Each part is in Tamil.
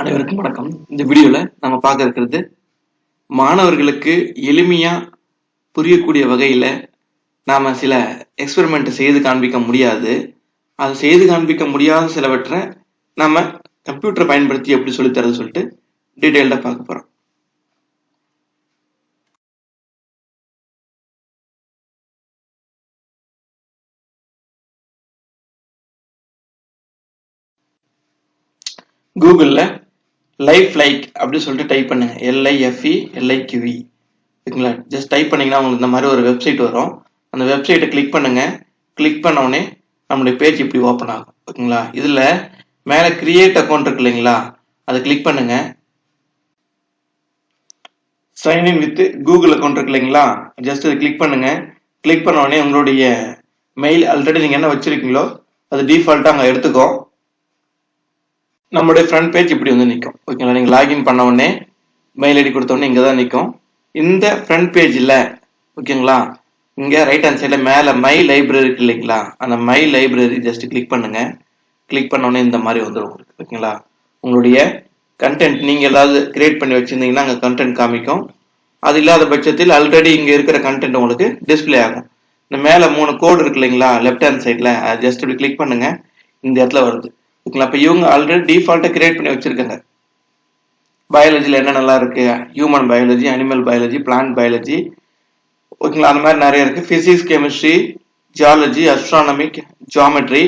அனைவருக்கும் வணக்கம். இந்த வீடியோல நம்ம பார்க்க இருக்கிறது மாணவர்களுக்கு எளிமையா புரியக்கூடிய வகையில நாம சில எக்ஸ்பெரிமெண்ட் செய்து காண்பிக்க முடியாது. அது செய்து காண்பிக்க முடியாத சிலவற்றை நம்ம கம்ப்யூட்டரை பயன்படுத்தி எப்படி சொல்லித்தரது சொல்லிட்டு டீட்டெயில்டா பார்க்க போறோம். கூகுளில் லைஃப் லைக் அப்படின்னு சொல்லிட்டு டைப் பண்ணுங்க. எல்ஐஎஃப்இ எல்ஐக்யூஇ ஓகேங்களா? ஜஸ்ட் டைப் பண்ணீங்கன்னா உங்களுக்கு இந்த மாதிரி ஒரு வெப்சைட் வரும். அந்த வெப்சைட்டை கிளிக் பண்ணுங்க. கிளிக் பண்ண நம்மளுடைய பேஜ் இப்படி ஓப்பன் ஆகும். ஓகேங்களா? இதில் மேலே கிரியேட் அக்கௌண்ட் இருக்கு இல்லைங்களா? அதை கிளிக் பண்ணுங்க. சைன்இன் வித் கூகுள் அக்கௌண்ட் இருக்கு இல்லைங்களா? ஜஸ்ட் அதை கிளிக் பண்ணுங்க. கிளிக் பண்ண உடனே உங்களுடைய மெயில் ஆல்ரெடி நீங்கள் என்ன வச்சிருக்கீங்களோ அது டிஃபால்ட்டாக அங்கே எடுத்துக்கோ. நம்மளுடைய ஃப்ரண்ட் பேஜ் இப்படி வந்து நிற்கும். ஓகேங்களா நீங்கள் லாகின் பண்ண உடனே மெயில் ஐடி கொடுத்த உடனே இங்கே தான் நிற்கும். இந்த ஃப்ரண்ட் பேஜில் ஓகேங்களா இங்கே ரைட் ஹேண்ட் சைடில் மேலே மை லைப்ரரி இருக்கு இல்லைங்களா? அந்த மை லைப்ரரி ஜஸ்ட் கிளிக் பண்ணுங்க. கிளிக் பண்ண உடனே இந்த மாதிரி வந்துடும் உங்களுக்கு. ஓகேங்களா உங்களுடைய கண்டென்ட் நீங்கள் ஏதாவது கிரியேட் பண்ணி வச்சுருந்தீங்கன்னா அங்கே கண்டென்ட் காமிக்கும். அது இல்லாத பட்சத்தில் ஆல்ரெடி இங்கே இருக்கிற கண்டென்ட் உங்களுக்கு டிஸ்பிளே ஆகும். இந்த மேலே மூணு கோடு இருக்கு இல்லைங்களா? லெஃப்ட் ஹேண்ட் சைடில் அது ஜஸ்ட் இப்படி கிளிக் பண்ணுங்கள் இந்த இடத்துல வருது. ஓகேங்களா? இப்போ இவங்க ஆல்ரெடி டிஃபால்ட்டை கிரியேட் பண்ணி வச்சிருக்காங்க. பயாலஜியில் என்ன நல்லா இருக்கு? Human biology animal biology plant biology ஓகேங்களா? அந்த மாதிரி நிறைய இருக்கு. Physics chemistry geology astronomic geometry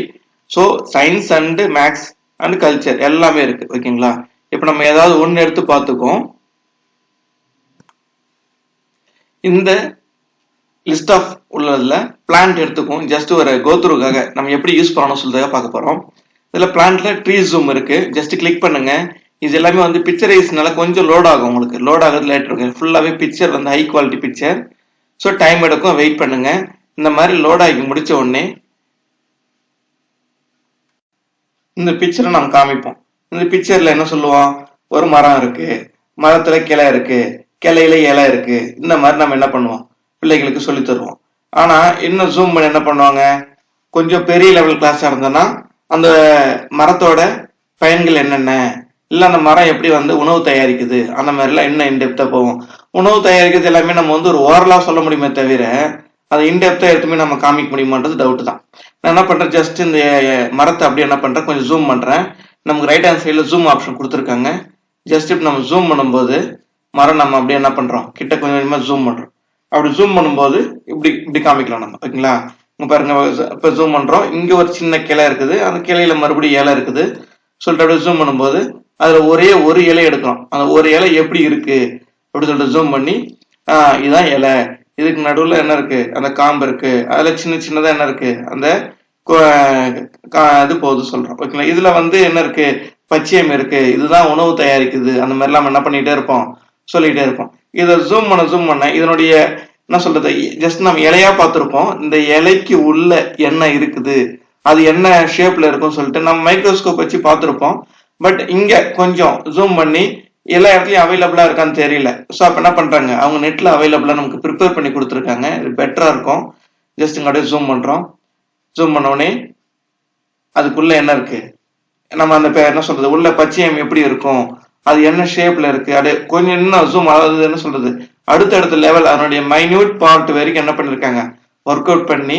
so science and maths and culture எல்லாமே இருக்கு. ஓகேங்களா? இப்போ நம்ம ஏதாவது ஒன்று எடுத்து பார்த்துக்கோம் இந்த லிஸ்ட் ஆஃப் உள்ளதில் பிளான்ட் எடுத்துக்கும் ஜஸ்ட் ஒரு கோத்ருக்காக நம்ம எப்படி யூஸ் பண்ணணும் சொல்றதுக்காக பார்க்க போகிறோம் இதில் பிளான்ட்ல ட்ரீ ஜூம் இருக்கு. ஜஸ்ட் கிளிக் பண்ணுங்க. இது எல்லாமே வந்து பிக்சரைஸ்னால கொஞ்சம் லோட் ஆகும் உங்களுக்கு. லோட் ஆகுறது லேட் இருக்கு ஃபுல்லாவே பிக்சர் வந்து high quality picture so time எடுக்கும். வெயிட் பண்ணுங்க. இந்த மாதிரி லோட் ஆகி முடிச்ச உடனே இந்த பிக்சரை நம்ம காமிப்போம். இந்த பிக்சர்ல என்ன சொல்லுவோம்? ஒரு மரம் இருக்கு. மரத்துல கிளை இருக்கு. கிளையில இலை இருக்கு. இந்த மாதிரி நம்ம என்ன பண்ணுவோம்? பிள்ளைகளுக்கு சொல்லி தருவோம். ஆனா இன்னும் ஜூம் பண்ணி என்ன பண்ணுவாங்க? கொஞ்சம் பெரிய லெவல் கிளாஸா இருந்ததுன்னா அந்த மரத்தோட பயன்கள் என்னென்ன? இல்லை அந்த மரம் எப்படி வந்து உணவு தயாரிக்குது? அந்த மாதிரிலாம் இன்னும் இன்டெப்த்தாக போவோம் உணவு தயாரிக்கிறது எல்லாமே நம்ம வந்து ஒரு ஓரலாக சொல்ல முடியுமே தவிர அதை இன்டெப்த்தாக எடுத்துமே நம்ம காமிக்க முடியுமான்றது டவுட் தான். நான் என்ன பண்ணுறேன் ஜஸ்ட் இந்த மரத்தை அப்படியே என்ன பண்ணுறேன் கொஞ்சம் ஜூம் பண்ணுறேன் நமக்கு ரைட் ஹேண்ட் சைடில் ஜூம் ஆப்ஷன் கொடுத்துருக்காங்க. ஜஸ்ட் இப்போ நம்ம ஜூம் பண்ணும்போது மரம் நம்ம அப்படியே என்ன பண்ணுறோம் கிட்ட கொஞ்சம் கொஞ்சமாக ஜூம் பண்ணுறோம் அப்படி ஜூம் பண்ணும்போது இப்படி இப்படி காமிக்கலாம் நம்ம. ஓகேங்களா? பாருங்க இப்போ ஜூம் பண்ணுறோம் இங்கே ஒரு சின்ன கிளை இருக்குது. அந்த கிளையில மறுபடியும் இலை இருக்குது. சொல்லிட்டு அப்படியே ஜூம் பண்ணும்போது அதில் ஒரே ஒரு இலை எடுக்கிறோம். அந்த ஒரு இலை எப்படி இருக்கு? அப்படின்னு சொல்லிட்டு ஜூம் பண்ணி இதுதான் இதான் இலை. இதுக்கு நடுவில் என்ன இருக்கு? அந்த காம்பு இருக்கு. அதில் சின்ன சின்னதாக என்ன இருக்கு? அந்த இது போகுது சொல்றோம். ஓகேங்களா? இதுல வந்து என்ன இருக்கு? பச்சையம் இருக்கு. இதுதான் உணவு தயாரிக்குது. அந்த மாதிரிலாம் நம்ம என்ன பண்ணிட்டே இருப்போம். சொல்லிட்டே இருப்போம். இதை ஜூம் பண்ண ஜூம் பண்ண இதனுடைய என்ன சொல்றது ஜஸ்ட் நம்ம இலையா பார்த்துருப்போம். இந்த இலைக்கு உள்ள என்ன இருக்குது. அது என்ன ஷேப்ல இருக்கும் சொல்லிட்டு நம்ம மைக்ரோஸ்கோப் வச்சு பார்த்துருப்போம். பட் இங்க கொஞ்சம் ஜூம் பண்ணி எல்லா இடத்துலயும் அவைலபிளா இருக்கான்னு தெரியல. ஸோ அப்ப என்ன பண்றாங்க? அவங்க நெட்ல அவைலபிளா நமக்கு ப்ரிப்பேர் பண்ணி கொடுத்துருக்காங்க. இது பெட்டரா இருக்கும். ஜஸ்ட் இங்க அப்படியே ஜூம் பண்றோம். ஜூம் பண்ண உடனே அதுக்குள்ள என்ன இருக்கு? நம்ம அந்த பேர் என்ன சொல்றது? உள்ள பச்சையம் எப்படி இருக்கும்? அது என்ன ஷேப்ல இருக்கு? அது கொஞ்சம் இன்னும் ஜூம் அதாவது என்ன சொல்றது? அடுத்தடுத்த லெவல் அதனுடைய மைன்யூட் பார்ட் வரைக்கும் என்ன பண்ணிருக்காங்க? ஒர்க் அவுட் பண்ணி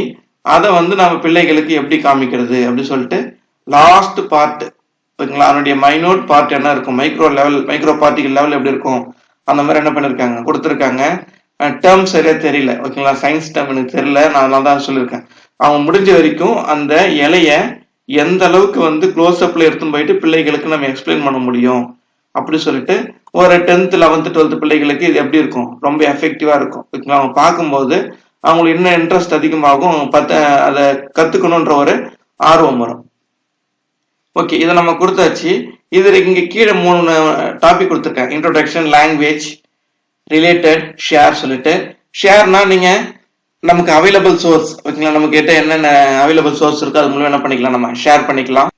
அதை வந்து நம்ம பிள்ளைகளுக்கு எப்படி காமிக்கிறது அப்படின்னு சொல்லிட்டு லாஸ்ட் பார்ட் ஓகேங்களா? அதனுடைய மைனூட் பார்ட் என்ன இருக்கும்? Micro level micro particle level எப்படி இருக்கும்? அந்த மாதிரி என்ன பண்ணிருக்காங்க? கொடுத்துருக்காங்க. டேர்ம் சரியா தெரியல ஓகேங்களா? சயின்ஸ் டேர்ம் எனக்கு தெரியல நான் அதனால தான் சொல்லியிருக்கேன். அவங்க முடிஞ்ச வரைக்கும் அந்த இலைய எந்த அளவுக்கு வந்து க்ளோஸ் அப்ல எடுத்துன்னு போயிட்டு பிள்ளைகளுக்கு நம்ம எக்ஸ்பிளைன் பண்ண முடியும்? அப்படி சொல்லிட்டு ஒரு டென்த் லெவன்த் டுவெல்த் பிள்ளைகளுக்கு இது எப்படி இருக்கும்? ரொம்ப எஃபெக்டிவா இருக்கும். ஓகேங்களா அவங்க பார்க்கும்போது அவங்களுக்கு இன்னும் இன்ட்ரெஸ்ட் அதிகமாகும். பத்த அதை கத்துக்கணுன்ற ஒரு ஆர்வம் வரும். ஓகே இதை நம்ம கொடுத்தாச்சு. இதில் இங்கே கீழே மூணு டாபிக் கொடுத்துருக்கேன். இன்ட்ரோடக்ஷன் லாங்குவேஜ் ரிலேட்டட் ஷேர் சொல்லிட்டு. ஷேர்னா நீங்கள் நமக்கு அவைலபிள் சோர்ஸ் ஓகேங்களா நம்ம கிட்ட என்னென்ன அவைலபிள் சோர்ஸ் இருக்கோ அது மூலம் என்ன பண்ணிக்கலாம்? நம்ம ஷேர் பண்ணிக்கலாம்.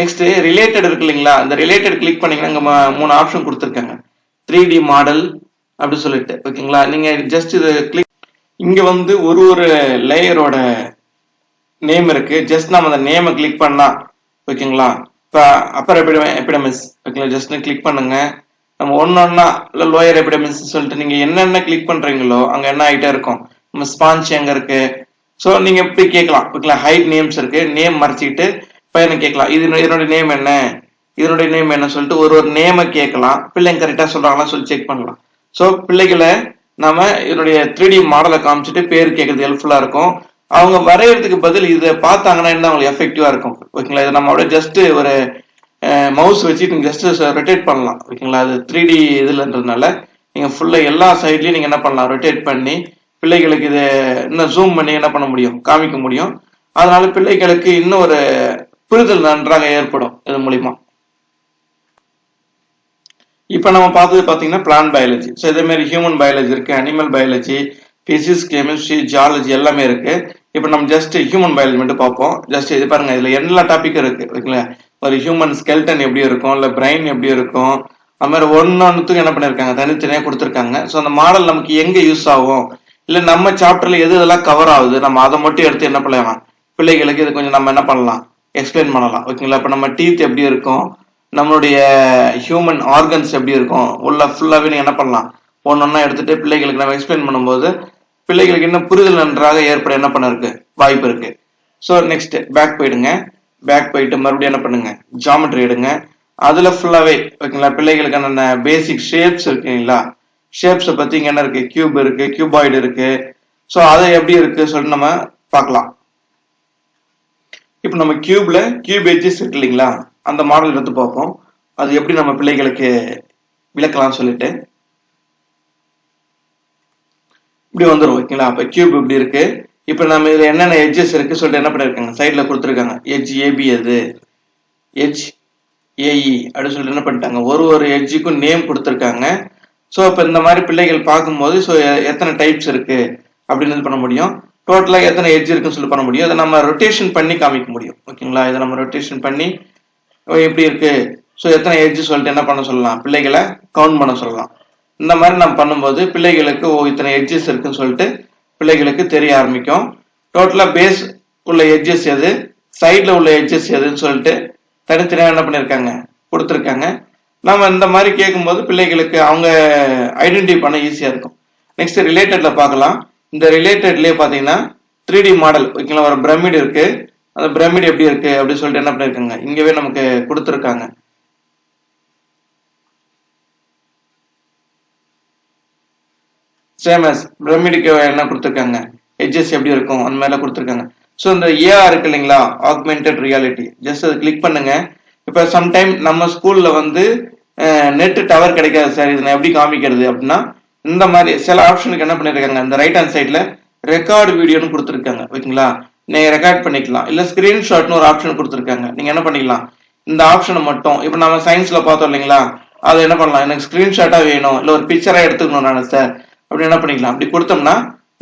நெக்ஸ்ட் ரிலேட்டட் இருக்கு இல்லைங்களா? அந்த ரிலேட்டட் கிளிக் பண்ணீங்கன்னா இங்க மூணு ஆப்ஷன் கொடுத்துருக்காங்க. த்ரீ டி மாடல் அப்படி சொல்லிட்டு ஓகேங்களா? நீங்க ஜஸ்ட் இது கிளிக் இங்க வந்து ஒரு ஒரு லேயரோட நேம் இருக்கு. ஜஸ்ட் நம்ம அந்த நேமை கிளிக் பண்ணா ஓகேங்களா? இப்போ அப்பர் எபிடமி எபிடமிஸ் ஓகேங்களா? ஜஸ்ட் கிளிக் பண்ணுங்க. நம்ம ஒன்று ஒன்றா இல்லை லோயர் எபிடமிஸ் சொல்லிட்டு நீங்கள் என்னென்ன கிளிக் பண்ணுறீங்களோ அங்கே என்ன ஆகிட்டே இருக்கும்? நம்ம ஸ்பான்ச் எங்கே இருக்கு? ஸோ நீங்கள் இப்படி கேட்கலாம். ஓகேங்களா? ஹைட் நேம்ஸ் இருக்கு. நேம் மறைச்சிக்கிட்டு பையனை கேட்கலாம். இது இதனுடைய நேம் என்ன? இதனுடைய நேம் என்ன சொல்லிட்டு ஒரு ஒரு நேமை கேட்கலாம். பிள்ளைங்க கரெக்டாக சொல்கிறாங்களா சொல்லி செக் பண்ணலாம். ஸோ பிள்ளைகளை நம்ம இதனுடைய த்ரீ டி மாடலை காமிச்சிட்டு பேர் கேட்கறது ஹெல்ப்ஃபுல்லாக இருக்கும். அவங்க வரைகிறதுக்கு பதில் இதை பார்த்தாங்கன்னா என்ன அவங்களுக்கு எஃபெக்டிவாக இருக்கும். ஓகேங்களா? இதை நம்ம அப்படியே ஜஸ்ட் ஒரு மவுஸ் வச்சு நீங்கள் ஜஸ்ட் ரொட்டேட் பண்ணலாம். ஓகேங்களா? அது த்ரீ டி இதுலன்றதுனால நீங்கள் ஃபுல்லாக எல்லா சைட்லையும் நீங்கள் என்ன பண்ணலாம்? ரொட்டேட் பண்ணி பிள்ளைகளுக்கு இதை இன்னும் ஜூம் பண்ணி என்ன பண்ண முடியும்? காமிக்க முடியும். அதனால பிள்ளைகளுக்கு இன்னும் ஒரு புரிதல் நன்றாக ஏற்படும் இது மூலிமா இப்போ நம்ம பார்த்தது பார்த்தீங்கன்னா பிளான் பயாலஜி ஸோ இதே மாதிரி ஹியூமன் பயாலஜி இருக்கு animal biology physics chemistry geology எல்லாமே இருக்கு. இப்போ நம்ம ஜஸ்ட் ஹியூமன் பயாலஜி மட்டும் பார்ப்போம். ஜஸ்ட் இது பாருங்க இதுல எல்லா டாபிக்கும் இருக்கு ஓகேங்களா ஒரு ஹியூமன் ஸ்கெல்டன் எப்படி இருக்கும் இல்லை பிரெயின் எப்படி இருக்கும்? அது மாதிரி ஒன்னொன்னுத்துக்கு என்ன பண்ணிருக்காங்க தனித்தனியாக கொடுத்துருக்காங்க. ஸோ அந்த மாடல் நமக்கு எங்க யூஸ் ஆகும்? இல்லை நம்ம சாப்டர்ல எது இதெல்லாம் கவர் ஆகுது? நம்ம அதை மட்டும் எடுத்து என்ன பண்ணலாம்? பிள்ளைகளுக்கு இது கொஞ்சம் நம்ம என்ன பண்ணலாம்? எக்ஸ்பிளைன் பண்ணலாம். ஓகேங்களா இப்போ நம்ம டீத் எப்படி இருக்கும்? நம்மளுடைய ஹியூமன் ஆர்கன்ஸ் எப்படி இருக்கும்? உள்ள ஃபுல்லாகவே நீங்கள் என்ன பண்ணலாம்? ஒன்னொன்னா எடுத்துட்டு பிள்ளைகளுக்கு நம்ம எக்ஸ்பிளைன் பண்ணும்போது பிள்ளைகளுக்கு இன்னும் புரிதல் நன்றாக ஏற்பட என்ன பண்ண இருக்கு வாய்ப்பு இருக்கு. ஸோ நெக்ஸ்ட் பேக் போயிடுங்க. பேக் போயிட்டு மறுபடியும் என்ன பண்ணுங்க? ஜாமெட்ரி எடுங்க. அதுல ஃபுல்லாவே ஓகேங்களா பிள்ளைகளுக்கு என்னென்ன பேசிக் ஷேப்ஸ் இருக்குங்களா ஷேப்ஸை பத்தி இங்க என்ன இருக்கு? கியூப் இருக்கு கியூபாய்டு இருக்கு. ஸோ அது எப்படி இருக்கு? சொல்லிட்டு நம்ம பார்க்கலாம். இப்போ நம்ம கியூப்ல கியூப் எட்ஜஸ் இருக்கு இல்லைங்களா? அந்த மாடல் எடுத்து பார்ப்போம். அது எப்படி நம்ம பிள்ளைகளுக்கு விளக்கலாம்னு சொல்லிட்டு. இப்படி வந்துடும் ஓகேங்களா? அப்ப கியூப் இப்படி இருக்கு. இப்போ நம்ம இதுல என்னென்ன எட்ஜஸ் இருக்கு சொல்லிட்டு என்ன பண்ணிருக்காங்க? சைட்ல கொடுத்துருக்காங்க. எஜ் ஏபி அது எஜ் ஏஇ அப்படின்னு சொல்லிட்டு என்ன பண்ணிட்டாங்க? ஒரு ஒரு எட்ஜுக்கும் நேம் கொடுத்துருக்காங்க. ஸோ இப்போ இந்த மாதிரி பிள்ளைகள் பார்க்கும்போது ஸோ எத்தனை டைப்ஸ் இருக்கு? அப்படின்னு இது பண்ண முடியும். டோட்டலாக எத்தனை எட்ஜ் இருக்குன்னு சொல்லி பண்ண முடியும். அதை நம்ம ரொட்டேஷன் பண்ணி காமிக்க முடியும். ஓகேங்களா? இதை நம்ம ரொட்டேஷன் பண்ணி ஓ, எப்படி இருக்கு? ஸோ எத்தனை எட்ஜ் சொல்லிட்டு என்ன பண்ண சொல்லலாம்? பிள்ளைகளை கவுண்ட் பண்ண சொல்லலாம். இந்த மாதிரி நம்ம பண்ணும்போது பிள்ளைகளுக்கு ஓ இத்தனை எட்ஜஸ் இருக்குன்னு சொல்லிட்டு பிள்ளைகளுக்கு தெரிய ஆரம்பிக்கும். டோட்டலாக பேஸ் உள்ள எட்ஜஸ் எது? சைடில் உள்ள எட்ஜஸ் எதுன்னு சொல்லிட்டு தனித்தனியாக என்ன பண்ணியிருக்காங்க கொடுத்துருக்காங்க. நம்ம இந்த மாதிரி கேட்கும்போது பிள்ளைகளுக்கு அவங்க ஐடென்டிஃபை பண்ண ஈஸியாக இருக்கும். நெக்ஸ்ட் ரிலேட்டடில் பார்க்கலாம். இந்த ரிலேட்டட்லயே பார்த்தீங்கன்னா த்ரீ டி மாடல் ஓகேங்களா ஒரு பிரமிட் இருக்கு. அந்த பிரமிட் எப்படி இருக்கு அப்படின்னு சொல்லிட்டு என்ன பண்ணிருக்காங்க? இங்கவே நமக்கு கொடுத்துருக்காங்க. சேமஸ் பிரமிடுக்கு என்ன கொடுத்துருக்காங்க? எட்ஜஸ் எப்படி இருக்கும்? அந்த மாதிரிலாம் கொடுத்துருக்காங்க. ஸோ இந்த ஏஆர் இருக்கு இல்லைங்களா? ஆக்மெண்டட் ரியாலிட்டி ஜஸ்ட் அதை கிளிக் பண்ணுங்க. இப்போ சம்டைம் நம்ம ஸ்கூல்ல வந்து நெட் டவர் கிடைக்காது சார் இதை எப்படி காமிக்கிறது அப்படின்னா இந்த மாதிரி சில ஆப்ஷனுக்கு என்ன பண்ணிருக்காங்க? இந்த ரைட் ஹேண்ட் சைட்ல ரெக்கார்டு வீடியோன்னு கொடுத்துருக்காங்க. ஓகேங்களா? நீங்க ரெக்கார்ட் பண்ணிக்கலாம். இல்ல ஸ்கிரீன்ஷாட்னு ஒரு ஆப்ஷன் கொடுத்துருக்காங்க. நீங்க என்ன பண்ணிக்கலாம்? இந்த ஆப்ஷனை மட்டும் இப்போ நம்ம சயின்ஸ்ல பார்த்தோம் இல்லைங்களா? அதை என்ன பண்ணலாம்? எனக்கு ஸ்கிரீன்ஷாட்டா வேணும். இல்ல ஒரு பிக்சரா எடுத்துக்கணும் நான் சார் அப்படி என்ன பண்ணிக்கலாம்? அப்படி கொடுத்தோம்னா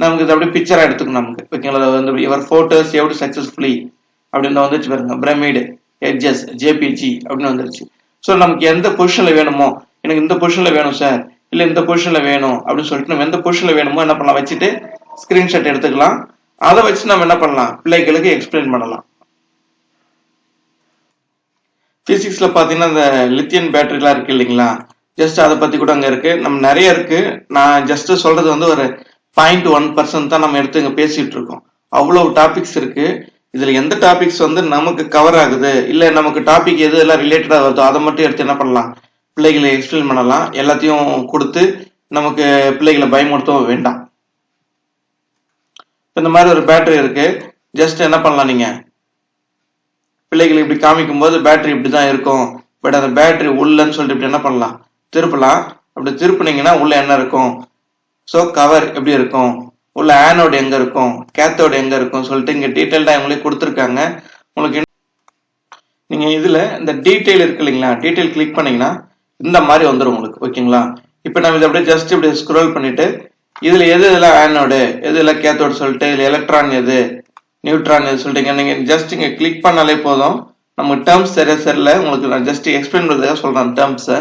நமக்கு இது அப்படியே பிக்சரா எடுத்துக்கணும் நமக்கு. ஓகேங்களா? வந்து இவர் போட்டோஸ் எவ்வளவு சக்சஸ்ஃபுல்லி அப்படின்னு வந்துச்சு பாருங்க. பிரமிடு எட்ஜஸ் ஜேபிஜி அப்படின்னு வந்துருச்சு. ஸோ நமக்கு எந்த பொசிஷன்ல வேணுமோ எனக்கு இந்த பொசிஷன்ல வேணும் சார் இல்ல இந்த பொசிஷன்ல வேணும் அப்படின்னு சொல்லிட்டு நம்ம எந்த பொசிஷன்ல வேணுமோ என்ன பண்ணலாம் வச்சுட்டு ஸ்கிரீன்ஷாட் எடுத்துக்கலாம். அதை வச்சு நம்ம என்ன பண்ணலாம்? பிள்ளைகளுக்கு எக்ஸ்பிளைன் பண்ணலாம். பிசிக்ஸ்ல பாத்தீங்கன்னா இந்த லித்தியன் பேட்டரிலாம் இருக்கு இல்லைங்களா? ஜஸ்ட் அதை பத்தி கூட அங்க இருக்கு. நம்ம நிறைய இருக்கு. நான் ஜஸ்ட் சொல்றது வந்து ஒரு பாயிண்ட் ஒன் பர்சன்ட் தான் நம்ம எடுத்து இங்க பேசிட்டு இருக்கோம். அவ்வளவு டாபிக்ஸ் இருக்கு. இதுல எந்த டாபிக்ஸ் வந்து நமக்கு கவர் ஆகுது? இல்ல நமக்கு டாபிக் எது எல்லாம் ரிலேட்டடா வருதோ அதை மட்டும் எடுத்து என்ன பண்ணலாம்? பிள்ளைகளை எக்ஸ்பிளைன் பண்ணலாம். எல்லாத்தையும் கொடுத்து நமக்கு பிள்ளைகளை பயமுறுத்தவும் வேண்டாம். இந்த மாதிரி ஒரு பேட்டரி இருக்கு. ஜஸ்ட் என்ன பண்ணலாம் நீங்க? பிள்ளைகளை இப்படி காமிக்கும் போது பேட்டரி இப்படி தான் இருக்கும். பட் அந்த பேட்டரி உள்ளன்னு சொல்லிட்டு இப்படி என்ன பண்ணலாம்? திருப்பலாம். அப்படி திருப்பினீங்கன்னா உள்ள என்ன இருக்கும்? ஸோ கவர் எப்படி இருக்கும்? உள்ள ஆனோடு எங்க இருக்கும்? கேத்தோடு எங்க இருக்கும்? சொல்லிட்டு இங்க டீட்டெயில்டா இவங்களே கொடுத்துருக்காங்க. உங்களுக்கு நீங்க இதுல இந்த டீட்டெயில் இருக்கு இல்லைங்களா? டீட்டெயில் கிளிக் பண்ணீங்கன்னா இந்த மாதிரி வந்துடும் உங்களுக்கு ஓகேங்களா? இப்போ நம்ம இதை அப்படியே ஜஸ்ட் இப்படி ஸ்க்ரோல் பண்ணிட்டு இதில் எது இதெல்லாம் ஆனோடு எது எல்லாம் கேத்தோடு சொல்லிட்டு இதில் எலக்ட்ரான் எது நியூட்ரான் எது சொல்லிட்டு நீங்கள் ஜஸ்ட் இங்கே கிளிக் பண்ணாலே போதும். நமக்கு டேர்ம்ஸ் தெரிய சரியில்ல உங்களுக்கு நான் ஜஸ்ட் எக்ஸ்பிளைன் பண்ணுறதுக்காக சொல்கிறேன் டேர்ம்ஸை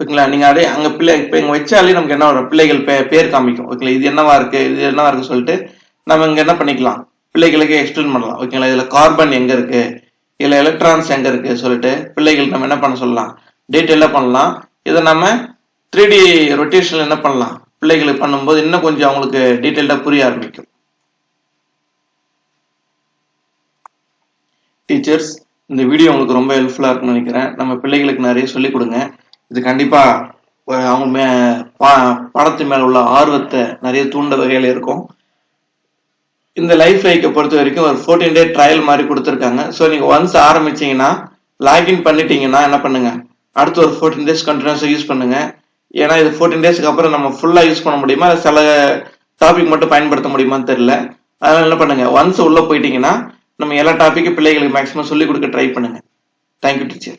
ஓகேங்களா? நீங்கள் அப்படியே அங்கே பிள்ளை இப்போ இங்கே வச்சாலே நமக்கு என்ன வரும்? பிள்ளைகள் பே பேர் காமிக்கும். ஓகேங்களா? இது என்னவா இருக்குது இது என்னவா இருக்குது சொல்லிட்டு நம்ம இங்கே என்ன பண்ணிக்கலாம்? பிள்ளைகளுக்கு எக்ஸ்பிளைன் பண்ணலாம். ஓகேங்களா? இதில் கார்பன் எங்கே இருக்குது இதில் எலக்ட்ரான்ஸ் எங்கே இருக்குது சொல்லிட்டு பிள்ளைகள் நம்ம என்ன பண்ண சொல்லலாம்? டீட்டெயிலாக பண்ணலாம்? இதை நம்ம த்ரீ டி ரொட்டேஷனில் என்ன பண்ணலாம்? பிள்ளைகளுக்கு பண்ணும்போது இன்னும் கொஞ்சம் அவங்களுக்கு டீட்டெயில்டாக புரிய ஆரம்பிக்கும். டீச்சர்ஸ் இந்த வீடியோ உங்களுக்கு ரொம்ப ஹெல்ப்ஃபுல்லாக இருக்கும்னு நினைக்கிறேன். நம்ம பிள்ளைகளுக்கு நிறைய சொல்லிக் கொடுங்க. இது கண்டிப்பாக அவங்க மே பா பணத்து மேலே உள்ள ஆர்வத்தை நிறைய தூண்ட வகையில் இருக்கும். இந்த லைஃப் லைக்கை பொறுத்த வரைக்கும் ஒரு ஃபோர்டீன் டே ட்ரையல் மாதிரி கொடுத்துருக்காங்க. ஸோ நீங்கள் ஒன்ஸ் ஆரம்பிச்சிங்கன்னா லாகின் பண்ணிட்டீங்கன்னா என்ன பண்ணுங்கள் அடுத்து ஒரு ஃபோர்டீன் டேஸ் கண்டினியூஸாக யூஸ் பண்ணுங்க. ஏன்னா இது ஃபோர்டீன் டேஸ்க்கு அப்புறம் நம்ம ஃபுல்லாக யூஸ் பண்ண முடியுமா? சில டாபிக் மட்டும் பயன்படுத்த முடியுமான்னு தெரியல. அதனால என்ன பண்ணுங்க? ஒன்ஸ் உள்ளே போயிட்டீங்கன்னா நம்ம எல்லா டாப்பிக்கும் பிள்ளைகளுக்கு மேக்ஸிமம் சொல்லிக் கொடுக்க ட்ரை பண்ணுங்க. Thank you teacher